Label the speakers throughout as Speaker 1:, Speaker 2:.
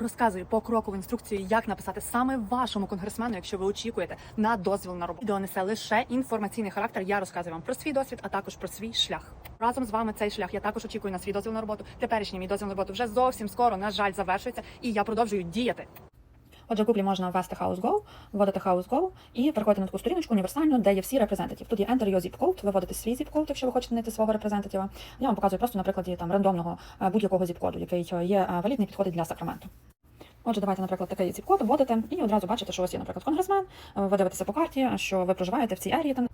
Speaker 1: Розказую покрокову інструкцію, як написати саме вашому конгресмену, якщо ви очікуєте на дозвіл на роботу. Відео несе лише інформаційний характер. Я розказую вам про свій досвід, а також про свій шлях. Разом з вами цей шлях. Я також очікую на свій дозвіл на роботу. Теперішній мій дозвіл на роботу вже зовсім скоро, на жаль, завершується, і я продовжую діяти.
Speaker 2: Отже, в Google можна ввести House Go, вводити House Go і переходити на таку сторіночку універсальну, де є всі репрезентатив. Тут є Enter your zip code, ви свій zip code, якщо ви хочете знайти свого репрезентатива. Я вам показую просто на прикладі там рандомного е, будь-якого zip коду, який е, є е, валідний, підходить для Сакраменту. Отже, давайте, наприклад, такий zip код вводите і одразу бачите, що у вас є, наприклад, конгресмен. Ви дивитеся по карті, що ви проживаєте в цій ерії там.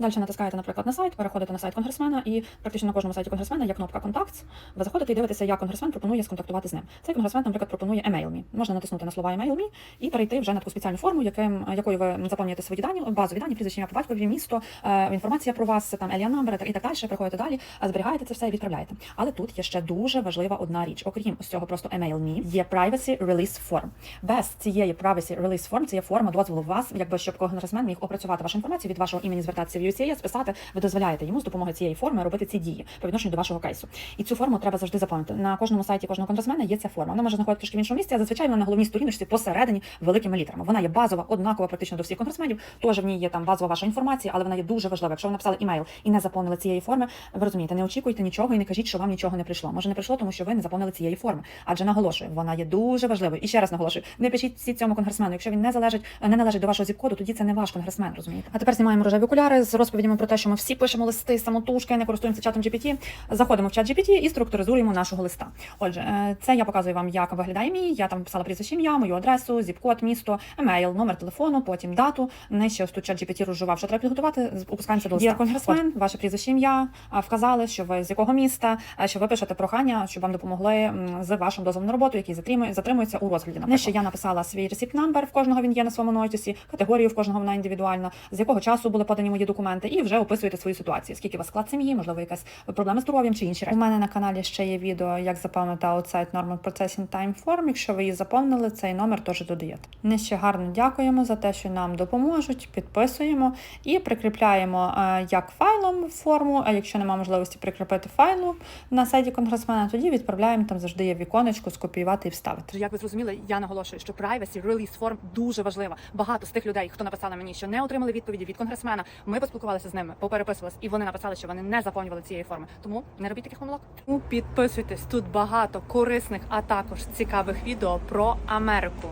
Speaker 2: Далі натискаєте, наприклад, на сайт, переходите на сайт конгресмена, і практично на кожному сайті конгресмена є кнопка Contacts. Ви заходите і дивитеся, як конгресмен пропонує сконтактувати з ним. Цей конгресмен, наприклад, пропонує Email Me. Можна натиснути на слова Email Me і перейти вже на таку спеціальну форму, яким, якою ви заповнюєте свої дані, базові дані, прізвище по батькові, місто, е, інформація про вас, там Alien Number і так далі. Приходите далі, а зберігаєте це все і відправляєте. Але тут є ще дуже важлива одна річ. Окрім ось цього просто Email Me, є Privacy Release Form. Без цієї Privacy Release Form, це є форма дозволу вас, якби щоб конгресмен міг опрацювати вашу інформацію від вашого імені звертатися в USCIS, писати, ви дозволяєте йому з допомогою цієї форми робити ці дії по відношенню до вашого кейсу. І цю форму треба завжди заповнити. На кожному сайті кожного конгресмена є ця форма. Вона може знаходитися трошки в іншому місці, а зазвичай вона на головній сторіночці посередині великими літерами. Вона є базова, однакова практично до всіх конгресменів. Теж в ній є там базова ваша інформація, але вона є дуже важлива. Якщо ви написали імейл і не заповнили цієї форми, ви розумієте, не очікуйте нічого і не кажіть, що вам нічого не прийшло. Може не прийшло, тому що ви не заповнили цієї форми. Адже наголошую, вона є дуже важливою. І ще раз наголошую, не пишіть всі цьому конгресмену. Якщо він не залежить, не належить до вашого зіп-коду, тоді це не ваш конгресмен, розумієте? А тепер знімаємо рожеві окуляри з розповідями про те, що ми всі пишемо листи самотужки, не користуємося чатом GPT. Заходимо в чат GPT і структуризуємо нашого листа. Отже, е, це я показую вам, як виглядає мій. Я там писала прізвище ім'я, мою адресу, зіп-код, місто, емейл, номер телефону, потім дату. Нижче ось тут чат GPT розжував, що треба підготувати. Опускаємося до листа. Є конгресмен, ваше прізвище ім'я, вказали, що ви з якого міста, що ви пишете прохання, щоб вам допомогли з вашим дозволом на роботу, який затримує, затримується у розгляді. Наприклад. Нижче я написала свій ресіпт номер, в кожного він є на своєму нотісі, категорію в кожного вона індивідуальна, з якого часу були подані мої документи, і вже описуєте свою ситуацію. Скільки у вас склад сім'ї, можливо, якась проблема з здоров'ям чи інші речі. У мене на каналі ще є відео, як заповнити Outside Normal Processing Time Form. Якщо ви її заповнили, цей номер теж додаєте. Нижче гарно дякуємо за те, що нам допоможуть, підписуємо і прикріпляємо е, як файлом форму. А якщо немає можливості прикріпити файлу на сайті конгресмена, тоді відправляємо там завжди є віконечко, скопіювати і вставити.
Speaker 1: Як ви зрозуміли, я наголошую, що privacy release form дуже важлива. Багато з тих людей, хто написали мені, що не отримали відповіді від конгресмена, ми поспілкувалися з ними, попереписувалися, і вони написали, що вони не заповнювали цієї форми. Тому не робіть таких помилок. Підписуйтесь тут багато корисних, а також цікавих відео про Америку.